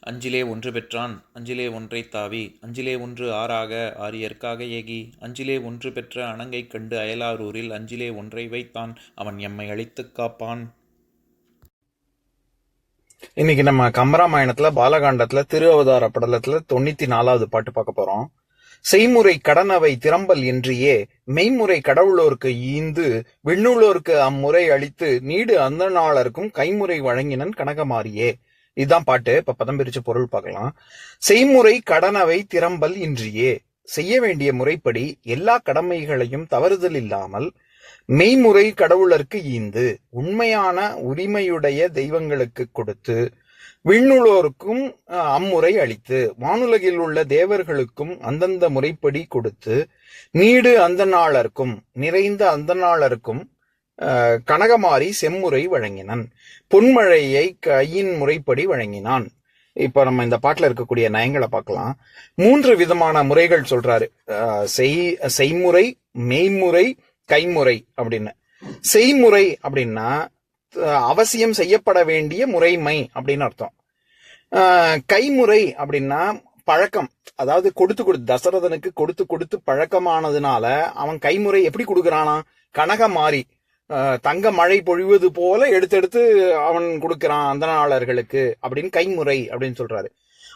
அஞ்சிலே ஒன்று பெற்றான் அஞ்சிலே ஒன்றை தாவி அஞ்சிலே ஒன்று ஆறாக ஆரியற்காக ஏகி அஞ்சிலே ஒன்று பெற்ற அணங்கை கண்டு அயலாரூரில் அஞ்சிலே ஒன்றை வைத்தான் அவன் எம்மை அழித்துக் காப்பான். இன்னைக்கு நம்ம கம்பராமாயணத்துல பாலகாண்டத்துல திரு அவதார படலத்துல தொண்ணூத்தி நாலாவது பாட்டு பார்க்க போறோம். செய்முறை கடனவை திறம்பல் என்றியே மெய்முறை கடவுளோருக்கு ஈந்து விண்ணுளோருக்கு அம்முறை அளித்து நீடு அந்தநாளருக்கும் கைமுறை வழங்கினன் கனகமாரியே. இதுதான் பாட்டு. இப்ப பதம் பிரிச்சு பொருள் பார்க்கலாம். செய்முறை கடனவை திறம்பல் இன்றியே. செய்ய வேண்டிய முறைப்படி எல்லா கடமைகளையும் தவறுதல் இல்லாமல் மெய்முறை கடவுளருக்கு ஈந்து உண்மையான உரிமையுடைய தெய்வங்களுக்கு கொடுத்து விண்ணுளோருக்கும் அம்முறை அளித்து வானுலகில் உள்ள தேவர்களுக்கும் அந்தந்த முறைப்படி கொடுத்து நீடு அந்தநாளர்க்கும் நிறைந்த அந்தநாளர்க்கும் அஹ், கனகமாரி செம்முறை வழங்கினன். பொன்மழையை கையின் முறைப்படி வழங்கினான். இப்ப நம்ம இந்த பாட்டுல இருக்கக்கூடிய நயங்களை பார்க்கலாம். மூன்று விதமான முறைகள் சொல்றாரு. செய் செய்முறை மெய்முறை கைமுறை அப்படின்னு. செய்முறை அப்படின்னா அவசியம் செய்யப்பட வேண்டிய முறைமை அப்படின்னு அர்த்தம். கைமுறை அப்படின்னா பழக்கம். அதாவது கொடுத்து கொடுத்து தசரதனுக்கு கொடுத்து கொடுத்து பழக்கமானதுனால அவன் கைமுறை எப்படி கொடுக்குறானா? கனக மாறி தங்க மழை பொழிவது போல எடுத்தெடுத்து அவன் கொடுக்கிறான் அந்தனாளர்களுக்கு அப்படின்னு கைமுறை அப்படின்னு சொல்றாரு.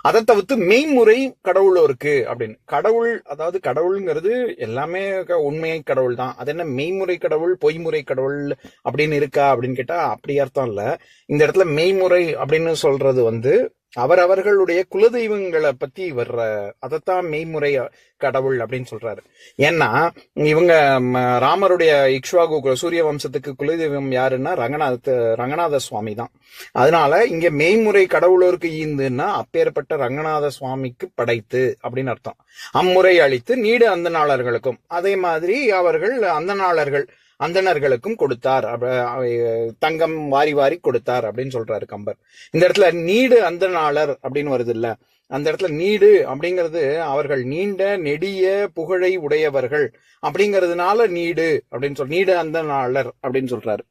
அதை தவிர்த்து மெய்முறை கடவுளோருக்கு அப்படின்னு. கடவுள் அதாவது கடவுள்ங்கிறது எல்லாமே க- கடவுள் தான். அது என்ன மெய்முறை கடவுள் பொய்முறை கடவுள் அப்படின்னு இருக்கா அப்படின்னு கேட்டா அப்படி அர்த்தம் இல்ல. இந்த இடத்துல மெய்முறை அப்படின்னு சொல்றது வந்து அவர் அவர்களுடைய குலதெய்வங்களை பத்தி வர்ற அதைத்தான் மெய்முறை கடவுள் அப்படின்னு சொல்றாரு. ஏன்னா இவங்க ம, ராமருடைய இக்ஷ்வாகு கு- சூரிய வம்சத்துக்கு குலதெய்வம் யாருன்னா ரங்கநாத ரங்கநாத சுவாமி தான். அதனால இங்க மெய்முறை கடவுளோருக்கு ஈந்துன்னா அப்பேற்பட்ட ரங்கநாத சுவாமிக்கு படைத்து அப்படின்னு அர்த்தம். அம்முறை அளித்து நீடு அந்தநாளர்களுக்கும் அதே மாதிரி அவர்கள் அந்தநாளர்கள் அந்தணர்களுக்கும் கொடுத்தார். தங்கம் வாரி வாரி கொடுத்தார் அப்படின்னு சொல்றாரு கம்பர். இந்த இடத்துல நீடு அந்தநாளர் அப்படின்னு வருது இல்ல அந்த இடத்துல நீடு அப்படிங்கிறது அவர்கள் நீண்ட நெடிய புகழை உடையவர்கள் அப்படிங்கிறதுனால நீடு அப்படின்னு சொல் நீடு அந்தநாளர் அப்படின்னு சொல்றாரு.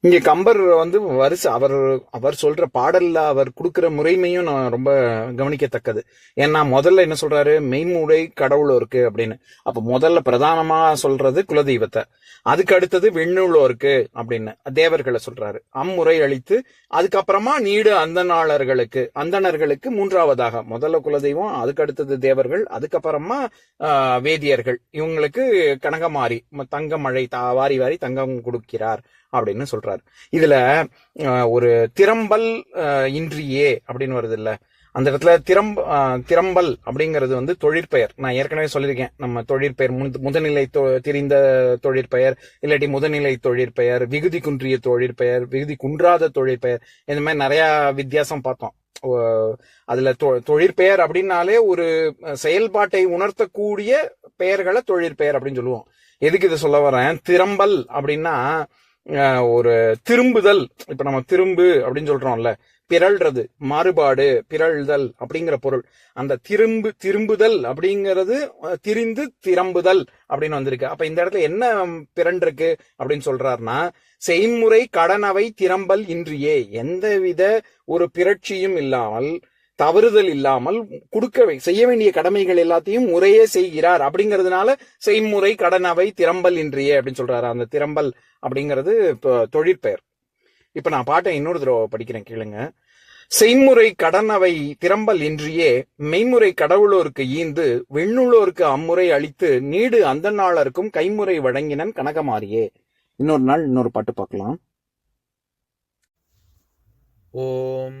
இங்க கம்பர் வந்து வருஷ அவர் அவர் சொல்ற பாடல்ல அவர் கொடுக்கிற முறைமையும் நான் ரொம்ப கவனிக்கத்தக்கது. ஏன்னா முதல்ல என்ன சொல்றாரு? மெய்முறை கடவுளோருக்கு அப்படின்னு. அப்ப முதல்ல பிரதானமா சொல்றது குலதெய்வத்தை. அதுக்கு அடுத்தது விண்ணுளோருக்கு அப்படின்னு தேவர்களை சொல்றாரு. அம்முறை அளித்து அதுக்கப்புறமா நீடு அந்தநாளர்களுக்கு அந்தணர்களுக்கு மூன்றாவதாக. முதல்ல குலதெய்வம் அதுக்கு அடுத்தது தேவர்கள் அதுக்கப்புறமா ஆஹ், வேதியர்கள். இவங்களுக்கு கனகமாரி ம- தங்க மழை வாரி வாரி தங்கம் கொடுக்கிறார் அப்படின்னு சொல்றாரு. இதுல ஆஹ், ஒரு திறம்பல் ஆஹ், இன்றியே அப்படின்னு வருது இல்ல அந்த இடத்துல திறம்ப திறம்பல் அப்படிங்கிறது வந்து தொழிற்பெயர். நான் ஏற்கனவே சொல்லியிருக்கேன். நம்ம தொழிற்பெயர் முத- முதநிலை திரிந்த தொழிற்பெயர் இல்லாட்டி முதநிலை தொழிற்பெயர் விகுதி குன்றிய தொழிற்பெயர் விகுதி குன்றாத தொழிற்பெயர் இந்த மாதிரி நிறைய வித்தியாசம் பார்த்தோம். ஓ, அதுல தொ- தொழிற்பெயர் அப்படின்னாலே ஒரு செயல்பாட்டை உணர்த்தக்கூடிய பெயர்களை தொழிற்பெயர் அப்படின்னு சொல்லுவோம். எதுக்கு இதை சொல்ல வரேன்? திறம்பல் அப்படின்னா ஒரு திரும்புதல். இப்ப நம்ம திரும்பு அப்படின்னு சொல்றோம்ல பிறழ்றது மாறுபாடு பிறழ்தல் அப்படிங்கிற பொருள். அந்த திரும்பு திரும்புதல் அப்படிங்கிறது திரிந்து திரம்புதல் அப்படின்னு வந்திருக்கு. அப்ப இந்த இடத்துல என்ன பிறண்டிருக்கு அப்படின்னு சொல்றாருன்னா செய்முறை கடனவை திறம்பல் இன்றியே. எந்தவித ஒரு பிறட்சியும் இல்லாமல் தவறுதல் இல்லாமல் கொடுக்க செய்ய வேண்டிய கடமைகள் எல்லாத்தையும் முறையே செய்கிறார். அப்படிங்கிறதுனால செய்முறை கடனவை திறம்பல் இன்றியே அப்படின்னு சொல்றாரு. அந்த திறம்பல் அப்படிங்கிறது இப்போ தொழிற்பெயர். இப்ப நான் பாட்டை இன்னொரு தடவை படிக்கிறேன் கேளுங்க. செய்முறை கடனவை திறம்பல் இன்றியே மெய்முறை கடவுளோருக்கு ஈந்து விண்ணுளோருக்கு அம்முறை அளித்து நீடு அந்த நாளருக்கும் கைமுறை வழங்கினன் கனகமாரியே. இன்னொரு நாள் இன்னொரு பாட்டு பார்க்கலாம். ஓம்